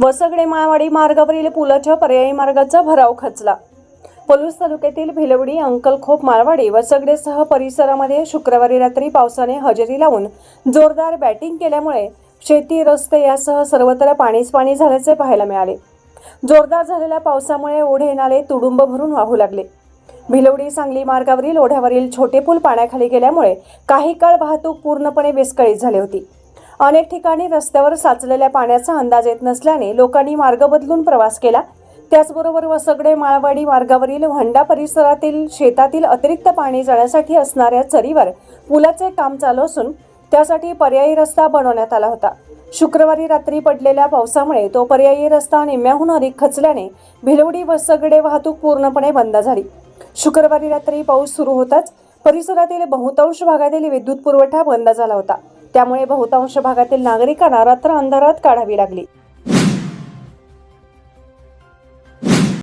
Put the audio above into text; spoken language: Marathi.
वसगडे माळवाडी मार्गावरील पुलाच्या पर्यायी मार्गाचा भराव खचला. पलूस तालुक्यातील भिलवडी अंकलखोप माळवाडी वसगडेसह परिसरामध्ये शुक्रवारी रात्री पावसाने हजेरी लावून जोरदार बॅटिंग केल्यामुळे शेती रस्ते यासह सर्वत्र पाणीच पाणी झाल्याचे पाहायला मिळाले. जोरदार झालेल्या पावसामुळे ओढे नाले तुडुंब भरून वाहू लागले. भिलवडी सांगली मार्गावरील ओढ्यावरील छोटे पूल पाण्याखाली गेल्यामुळे काही काळ वाहतूक पूर्णपणे विस्कळीत झाली होती. अनेक ठिकाणी रस्त्यावर साचलेल्या पाण्याचा अंदाज येत नसल्याने लोकांनी मार्ग बदलून प्रवास केला. त्याचबरोबर वसगडे माळवाडी मार्गावरील व्हंडा परिसरातील शेतातील अतिरिक्त पाणी जाण्यासाठी असणाऱ्या चरीवर पुलाचे काम चालू असून त्यासाठी पर्यायी रस्ता बनवण्यात आला होता. शुक्रवारी रात्री पडलेल्या पावसामुळे तो पर्यायी रस्ता निम्म्याहून अधिक खचल्याने भिलवडी वसगडे वाहतूक पूर्णपणे बंद झाली. शुक्रवारी रात्री पाऊस सुरू होताच परिसरातील बहुतांश भागातील विद्युत पुरवठा बंद झाला होता. त्यामुळे बहुतांश भागातील नागरिकांना रात्र अंधारात काढावी लागली.